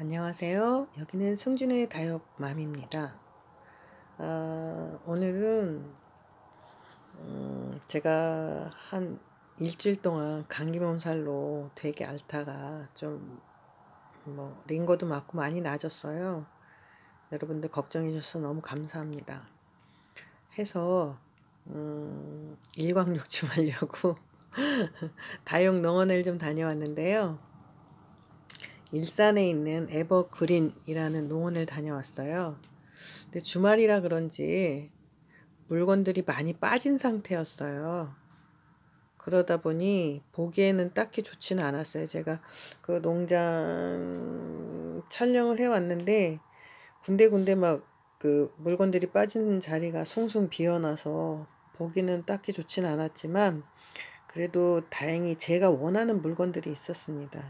안녕하세요. 여기는 승준의 다육맘입니다. 어, 오늘은 음, 제가 한 일주일 동안 감기 몸살로 되게 앓다가 좀 뭐 링거도 맞고 많이 나아졌어요. 여러분들 걱정해 주셔서 너무 감사합니다. 해서 음, 일광욕 좀 하려고 다육 농원을 좀 다녀왔는데요. 일산에 있는 에버그린이라는 농원을 다녀왔어요. 근데 주말이라 그런지 물건들이 많이 빠진 상태였어요. 그러다 보니 보기에는 딱히 좋지는 않았어요. 제가 그 농장 촬영을 해왔는데 군데군데 막 그 물건들이 빠진 자리가 숭숭 비어나서 보기는 딱히 좋지는 않았지만 그래도 다행히 제가 원하는 물건들이 있었습니다.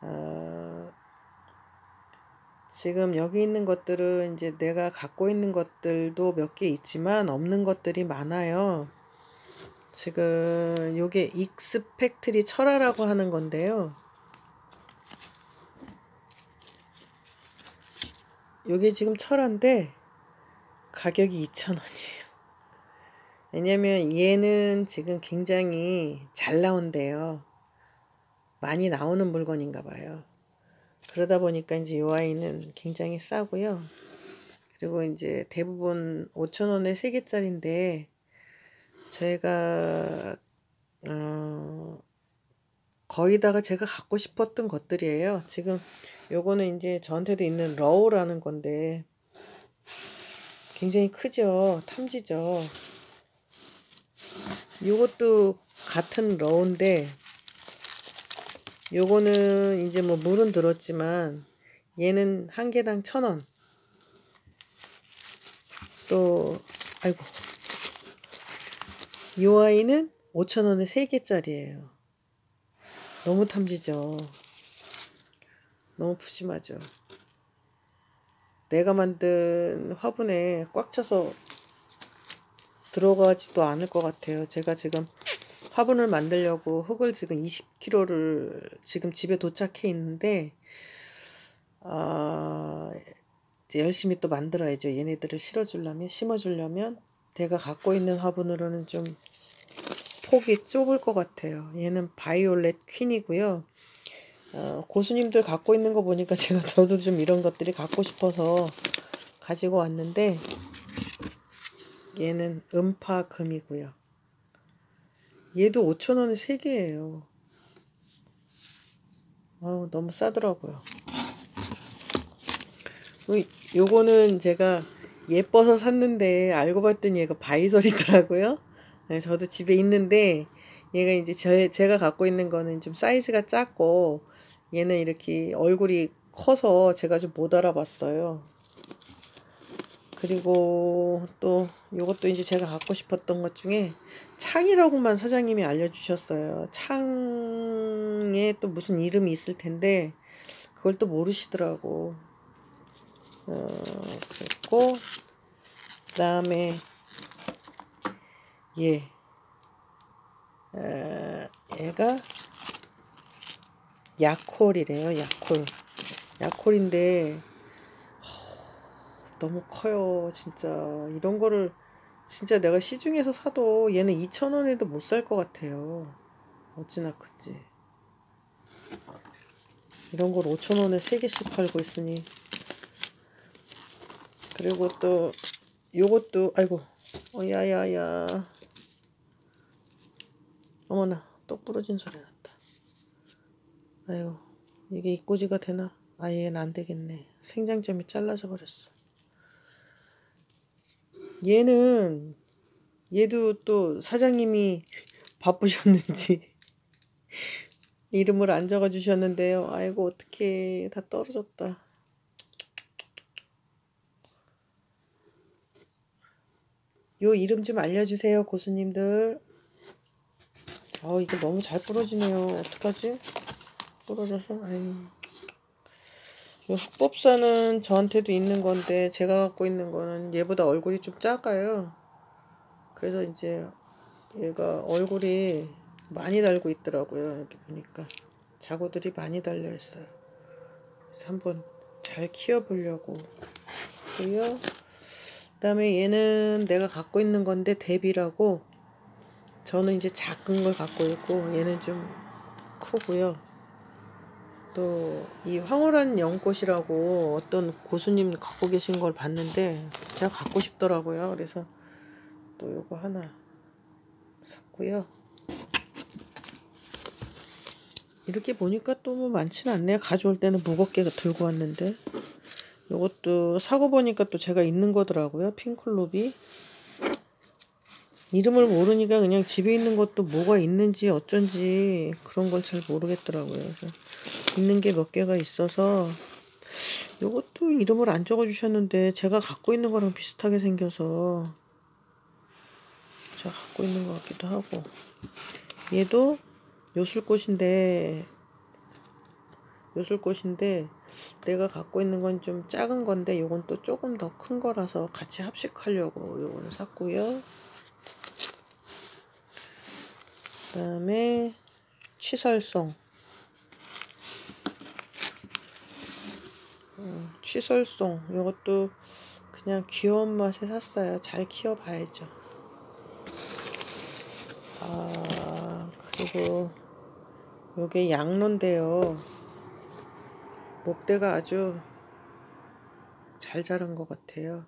어, 지금 여기 있는 것들은 이제 내가 갖고 있는 것들도 몇 개 있지만 없는 것들이 많아요. 지금 요게 익스팩트리 철화라고 하는 건데요. 요게 지금 철화인데 가격이 2,000원이에요. 왜냐면 얘는 지금 굉장히 잘 나온대요. 많이 나오는 물건인가 봐요. 그러다 보니까 이제 이 아이는 굉장히 싸고요. 그리고 이제 대부분 5천원에 3개짜리인데 제가 어 거의 다가 제가 갖고 싶었던 것들이에요. 지금 요거는 이제 저한테도 있는 러우라는 건데 굉장히 크죠. 탐지죠. 요것도 같은 러우인데 요거는 이제 뭐 물은 들었지만 얘는 한 개당 천 원. 또 아이고 요 아이는 5천원에 3개짜리예요. 너무 탐지죠. 너무 푸짐하죠. 내가 만든 화분에 꽉 차서 들어가지도 않을 것 같아요. 제가 지금 화분을 만들려고 흙을 지금 20kg를 지금 집에 도착해 있는데 아 이제 열심히 또 만들어야죠. 얘네들을 실어주려면 심어주려면 내가 갖고 있는 화분으로는 좀 폭이 좁을 것 같아요. 얘는 바이올렛 퀸이고요. 어, 고수님들 갖고 있는 거 보니까 제가 저도 좀 이런 것들이 갖고 싶어서 가지고 왔는데 얘는 음파금이고요. 얘도 5천원에 3개예요. 아우 너무 싸더라고요. 요거는 제가 예뻐서 샀는데 알고 봤더니 얘가 바이솔이더라고요. 네, 저도 집에 있는데 얘가 이제 제, 제가 갖고 있는 거는 좀 사이즈가 작고 얘는 이렇게 얼굴이 커서 제가 좀 못 알아봤어요. 그리고 또 이것도 이제 제가 갖고 싶었던 것 중에 창이라고만 사장님이 알려주셨어요. 창에 또 무슨 이름이 있을 텐데 그걸 또 모르시더라고. 어, 그랬고 그 다음에 얘 어, 얘가 야콜이래요. 야콜. 야콜인데 너무 커요. 진짜 이런 거를 진짜 내가 시중에서 사도 얘는 2,000원에도 못 살 것 같아요. 어찌나 크지. 이런 걸 5,000원에 3개씩 팔고 있으니. 그리고 또 요것도 아이고 어 야야야 어머나 또 부러진 소리 났다. 아유 이게 입꼬지가 되나? 아예 안 되겠네. 생장점이 잘라져 버렸어. 얘는 얘도 또 사장님이 바쁘셨는지 이름을 안 적어 주셨는데요. 아이고 어떻게 다 떨어졌다. 요 이름 좀 알려주세요 고수님들. 아 이거 너무 잘 부러지네요. 어떡하지? 부러져서 아이. 흑법사는 저한테도 있는 건데 제가 갖고 있는 거는 얘보다 얼굴이 좀 작아요. 그래서 이제 얘가 얼굴이 많이 달고 있더라고요. 이렇게 보니까 자구들이 많이 달려 있어요. 그래서 한번 잘 키워보려고 하고요. 그 다음에 얘는 내가 갖고 있는 건데 데비라고 저는 이제 작은 걸 갖고 있고 얘는 좀 크고요. 또 이 황홀한 연꽃이라고 어떤 고수님 갖고 계신 걸 봤는데 제가 갖고 싶더라고요. 그래서 또 요거 하나 샀고요. 이렇게 보니까 또 뭐 많지는 않네요. 가져올 때는 무겁게 들고 왔는데 요것도 사고 보니까 또 제가 있는 거더라고요. 핑클롭이 이름을 모르니까 그냥 집에 있는 것도 뭐가 있는지 어쩐지 그런 걸 잘 모르겠더라고요. 그래서 있는 게 몇 개가 있어서 요것도 이름을 안 적어 주셨는데 제가 갖고 있는 거랑 비슷하게 생겨서 제가 갖고 있는 것 같기도 하고 얘도 요술꽃인데 요술꽃인데 내가 갖고 있는 건 좀 작은 건데 요건 또 조금 더 큰 거라서 같이 합식하려고 요거는 샀고요. 그 다음에 취설송 음, 취설송 요것도 그냥 귀여운 맛에 샀어요. 잘 키워봐야죠. 아 그리고 요게 양로인데요. 목대가 아주 잘 자란 것 같아요.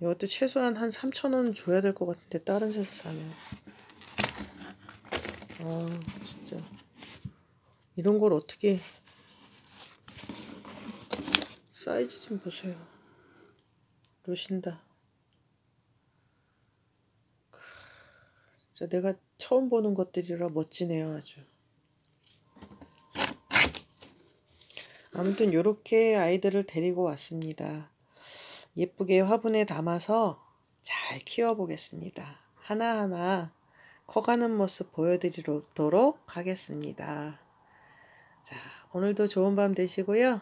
이것도 최소한 한 3,000원 줘야 될 것 같은데 다른 데서 사면 아 진짜 이런 걸 어떻게 사이즈 좀 보세요 루신다 진짜 내가 처음 보는 것들이라 멋지네요 아주 아무튼 이렇게 아이들을 데리고 왔습니다 예쁘게 화분에 담아서 잘 키워보겠습니다. 하나하나 커가는 모습 보여드리도록 하겠습니다. 자, 오늘도 좋은 밤 되시고요.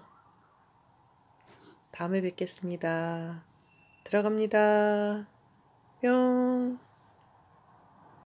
다음에 뵙겠습니다. 들어갑니다. 뿅.